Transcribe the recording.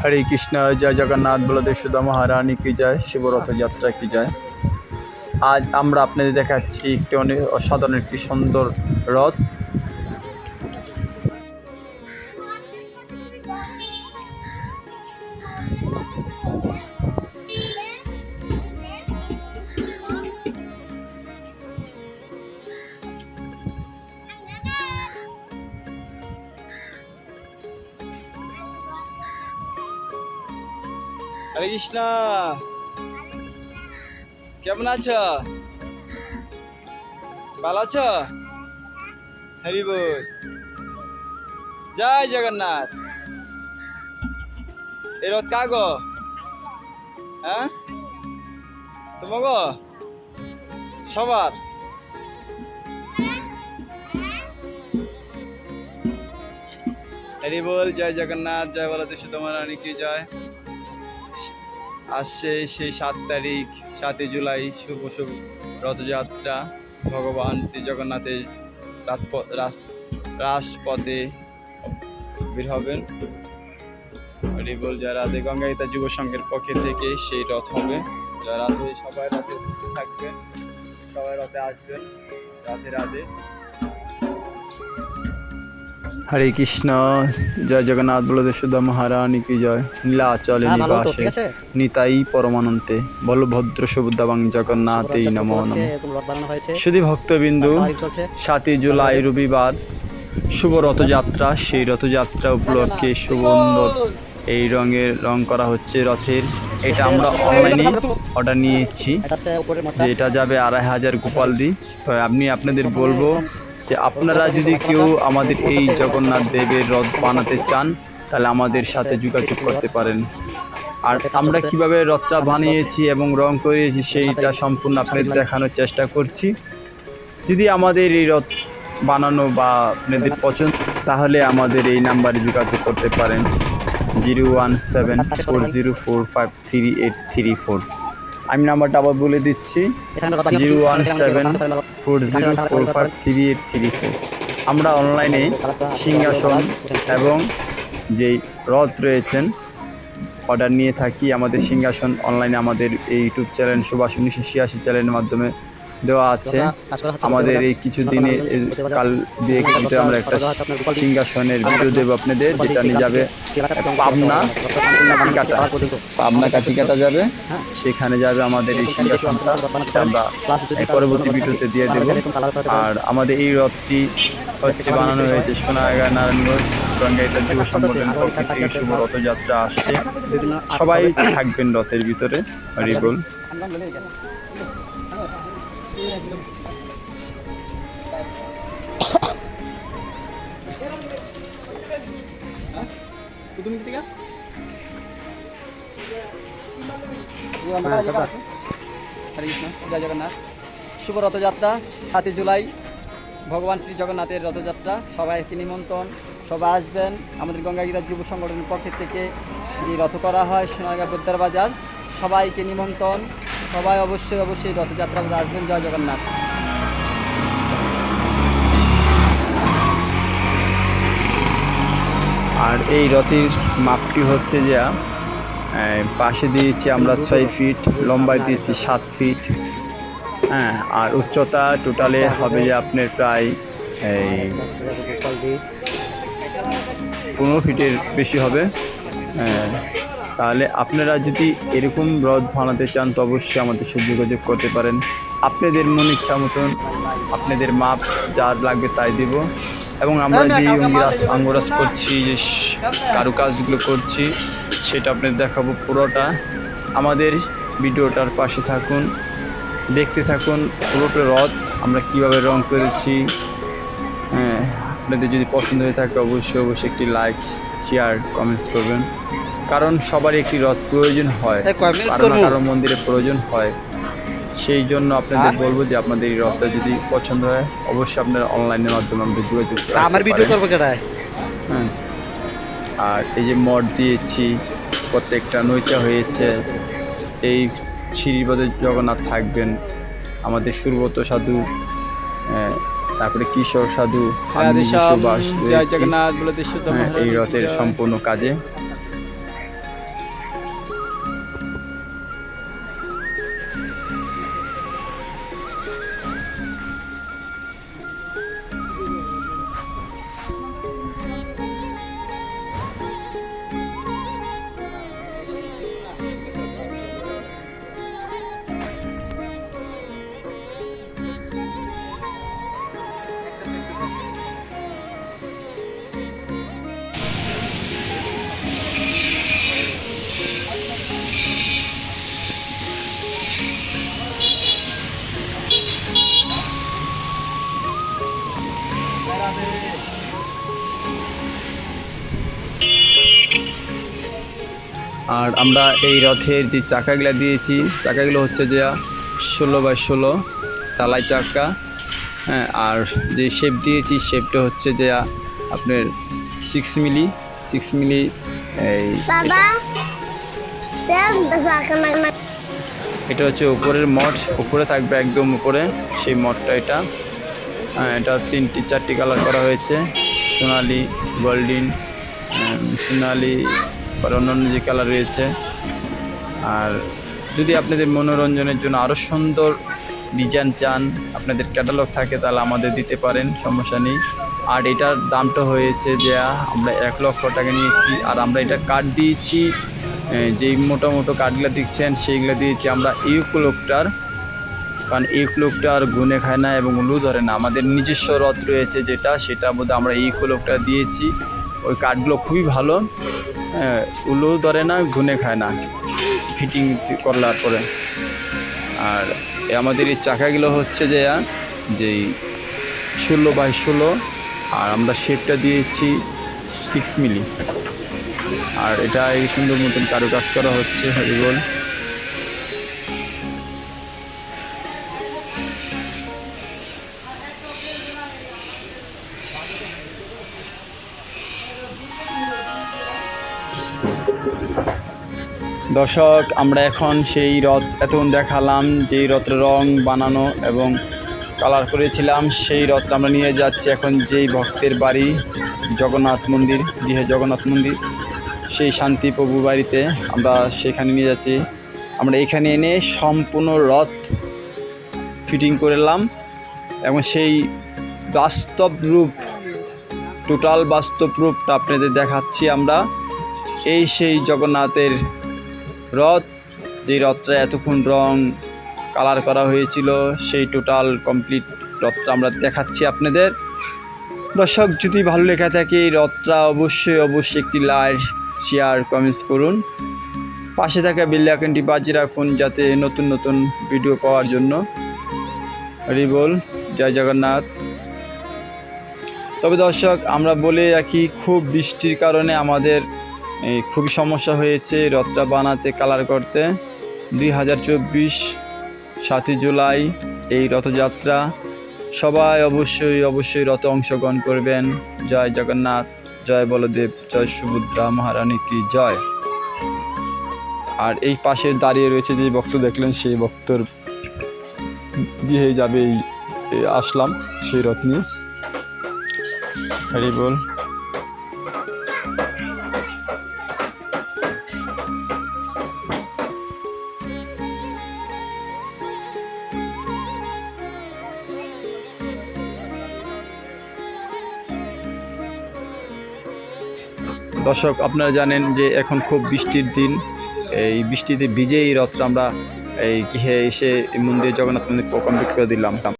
হরে কৃষ্ণ, জয় জগন্নাথ, বলদেব সুদা মহারানী, কি যায় শিবরথ যাত্রা, কি যায় আজ আমরা আপনাদের দেখাচ্ছি একটি অনেক অসাধারণ, একটি সুন্দর রথ। কৃষ্ণ। কেমন আছো? ভালো আছো? হরি বল। জয় জগন্নাথ। এই রথ কাগো? হ্যাঁ? তোমাগো? সবার? হরি বল, জয় জগন্নাথ, জয় বলতে সুতমার রানী কি জয়? আসছে সেই সাত তারিখ, সাতই জুলাই, শুভ শুভ রথযাত্রা। ভগবান শ্রী জগন্নাথের রাজপথে বের হবেন। হরিবল জয় রাধে গঙ্গাইতা যুব সংঘের পক্ষ থেকে সেই রথ হবে। জয় রাধে সবাই রাতে থাকবেন, সবাই রথে আসবেন, রাধে রাধে। হরে কৃষ্ণ জয় জগন্নাথ বলদেব সুধা মহারানী কি জয়। নীলাচলে হ্যাঁ নিবাসে নিতাই পরমানন্তে বলভদ্র সুবুদ্ধাবাং জগন্নাথেই নমো নম। রথ শুধু ভক্তবিন্দু সাতই জুলাই রবিবার। শুভ রথযাত্রা সেই রথযাত্রা উপলক্ষে সুন্দর এই রঙের রং করা হচ্ছে রথের। এটা আমরা অনলাইনে অর্ডার নিয়েছি। এটা যাবে আড়াই হাজার গোপাল দি তো আমি আপনাদের বলব যে আপনারা যদি কেউ আমাদের এই জগন্নাথ দেবের রথ বানাতে চান, তাহলে আমাদের সাথে যোগাযোগ করতে পারেন। আর আমরা কীভাবে রথটা বানিয়েছি এবং রং করিয়েছি সেইটা সম্পূর্ণ আপনাদের দেখানোর চেষ্টা করছি। যদি আমাদের এই রথ বানানো বা আপনাদের পছন্দ, তাহলে আমাদের এই নাম্বারে যোগাযোগ করতে পারেন। Zero one seven four zero four five three eight three four. আমি নাম্বারটা আবার বলে দিচ্ছি। Zero one seven four zero four five three eight three four. আমরা অনলাইনে সিংহাসন এবং যেই রথ রয়েছেন অর্ডার নিয়ে থাকি। আমাদের সিংহাসন অনলাইনে আমাদের এই ইউটিউব চ্যানেল সুভাষ উনিশশো ছিয়াশি চ্যানেলের মাধ্যমে দেওয়া আছে। আমাদের এই কিছু দিনে কাল দিয়ে কিন্তু আমরা একটা সিংহাসনের ভিডিও দেবো আপনাদের যেটা নিয়ে যাবে পাবনা কাচিকাটা পাবনা কাচিকাটা যাবে সেখানে যাবে আমাদের এই সিংহাসনটা আমরা পরবর্তী ভিডিওতে দিয়ে দেবো। আর আমাদের এই রথটি হচ্ছে বানানো হয়েছে সোনাগা নারায়ণগঞ্জ গঙ্গাইতা যুব সংগঠনের পক্ষ থেকে শুভ রথযাত্রা আসছে। সবাই থাকবেন রথের ভিতরে হরিবল হরে কৃষ্ণ জয় জগন্নাথ। শুভ রথযাত্রা সাতই জুলাই। ভগবান শ্রী জগন্নাথের রথযাত্রা। সবাইকে নিমন্ত্রণ। সবাই আসবেন। আমাদের গঙ্গাগীতা যুব সংগঠনের পক্ষ থেকে যে রথ করা হয় সোনারগাঁ বুদ্ধার বাজার সবাইকে নিমন্ত্রণ। সবাই অবশ্যই অবশ্যই রথযাত্রা আসবেন। জয় জগন্নাথ। আর এই রথের মাপটি হচ্ছে যে পাশে দিয়েছি আমরা ছয় ফিট লম্বায় দিয়েছি সাত ফিট। হ্যাঁ আর উচ্চতা টোটালে হবে যে আপনার প্রায় এই পনেরো ফিটের বেশি হবে। হ্যাঁ, তাহলে আপনারা যদি এরকম রথ বানাতে চান তো অবশ্যই আমাদের সাথে যোগাযোগ করতে পারেন। আপনাদের মন ইচ্ছা মতন আপনাদের মাপ যা লাগবে তাই দেব। এবং আমরা যে অঙ্গিরাজ আঙ্গরাজ করছি যে কারুকাজগুলো করছি সেটা আপনাদের দেখাবো পুরোটা। আমাদের ভিডিওটার পাশে থাকুন দেখতে থাকুন পুরোটা রথ আমরা কীভাবে রং করেছি। হ্যাঁ আপনাদের যদি পছন্দ হয়ে থাকে অবশ্যই অবশ্যই একটি লাইক শেয়ার কমেন্টস করবেন। কারণ সবারই একটি রথ প্রয়োজন হয় কারও না কারও মন্দিরে প্রয়োজন হয়। সেই জন্য আপনাদের বলব যে আপনাদের এই রথটা যদি পছন্দ হয় অবশ্যই আপনারা অনলাইনের মাধ্যমে আমাদের যোগাযোগ আমার ভিডিও করব কেটায় হ্যাঁ। আর এই যে মঠ দিয়েছি প্রত্যেকটা নৈচা হয়েছে এই সিঁড়িবাদে জগন্নাথ থাকবেন আমাদের সুরবত সাধু তারপরে কিশোর সাধু রয়েছি। জগন্নাথ হ্যাঁ, এই রথের সম্পূর্ণ কাজে। আর আমরা এই রথের যে চাকাগুলো দিয়েছি চাকাগুলো হচ্ছে যে ষোলো বাই ষোলো তালাই চাকা। হ্যাঁ আর যে শেপ দিয়েছি শেপটা হচ্ছে যে আপনার সিক্স মিলি সিক্স মিলি এই এটা হচ্ছে উপরের মঠ উপরে থাকবে একদম উপরে সেই মঠটা এটা। হ্যাঁ, এটা তিনটি চারটি কালার করা হয়েছে সোনালি গোল্ডিন সোনালি আর অন্যান্য যে কালার রয়েছে। আর যদি আপনাদের মনোরঞ্জনের জন্য আরও সুন্দর ডিজাইন চান, আপনাদের ক্যাটালগ থাকে, তাহলে আমাদের দিতে পারেন, সমস্যা নেই। আর এটার দামটা হয়েছে যে, আমরা এক লক্ষ টাকা নিয়েছি, আর আমরা এটা কাঠ দিয়েছি যেই মোটো মোটো কাঠগুলো দিচ্ছেন সেইগুলো দিয়েছি আমরা ইউক্লোকটার কারণ ইউক্লোকটার গুনে খায় না এবং উলু ধরে না। আমাদের নিজস্ব রথ রয়েছে যেটা সেটার মধ্যে আমরা ইউক্লোকটা দিয়েছি। ওই কাঠগুলো খুবই ভালো। হ্যাঁ, উলু ধরে না গুনে খায় না। ফিটিং করলার পরে। আর আমাদের এই চাকাগুলো হচ্ছে যে যেই ষোলো বাই ষোলো আর আমরা শেপটা দিয়েছি সিক্স মিলি আর এটা এই সুন্দর মতন কারুকাজ করা হচ্ছে হরিবল দর্শক, আমরা এখন সেই রথ এতক্ষণ দেখালাম, যেই রথের রং বানানো এবং কালার করেছিলাম, সেই রথটা আমরা নিয়ে যাচ্ছি এখন যেই ভক্তের বাড়ি, জগন্নাথ মন্দির দীঘা জগন্নাথ মন্দির। সেই শান্তি প্রভু বাড়িতে আমরা সেখানে নিয়ে যাচ্ছি। আমরা এখানে এনে সম্পূর্ণ রথ ফিটিং করলাম এবং সেই বাস্তব রূপ টোটাল বাস্তব রূপটা আপনাদের দেখাচ্ছি আমরা। এই সেই জগন্নাথের রথ যে রথটা এতক্ষণ রং কালার করা হয়েছিল, সেই টোটাল কমপ্লিট রথটা আমরা দেখাচ্ছি আপনাদের। দর্শক, যদি ভালো লেখা থাকে এই রথটা অবশ্যই অবশ্যই একটি লাইক শেয়ার কমেন্টস করুন। পাশে থাকা বেল আইকনটি রাখুন যাতে নতুন নতুন ভিডিও পাওয়ার জন্য। হরি বল, জয় জগন্নাথ। তবে দর্শক, আমরা বলে রাখি, খুব বৃষ্টির কারণে আমাদের খুবই সমস্যা হয়েছে রথটা বানাতে কালার করতে। দুই হাজার চব্বিশ, সাতই জুলাই, এই রথযাত্রা। সবাই অবশ্যই অবশ্যই রথে অংশগ্রহণ করবেন। জয় জগন্নাথ, জয় বলদেব, জয় সুভদ্রা, মহারানী কি জয়। আর এই পাশে দাঁড়িয়ে রয়েছে যে ভক্ত দেখলেন, সেই ভক্তর দিয়ে যাবে আসলাম সেই রথ নিয়ে। হরি বল। দর্শক, আপনারা জানেন যে এখন খুব বৃষ্টির দিন। এই বৃষ্টিতে ভিজেই রথটা আমরা এই গৃহে এসে মন্দির জগন্নাথ মন্দির কমপ্লিট করে দিলাম।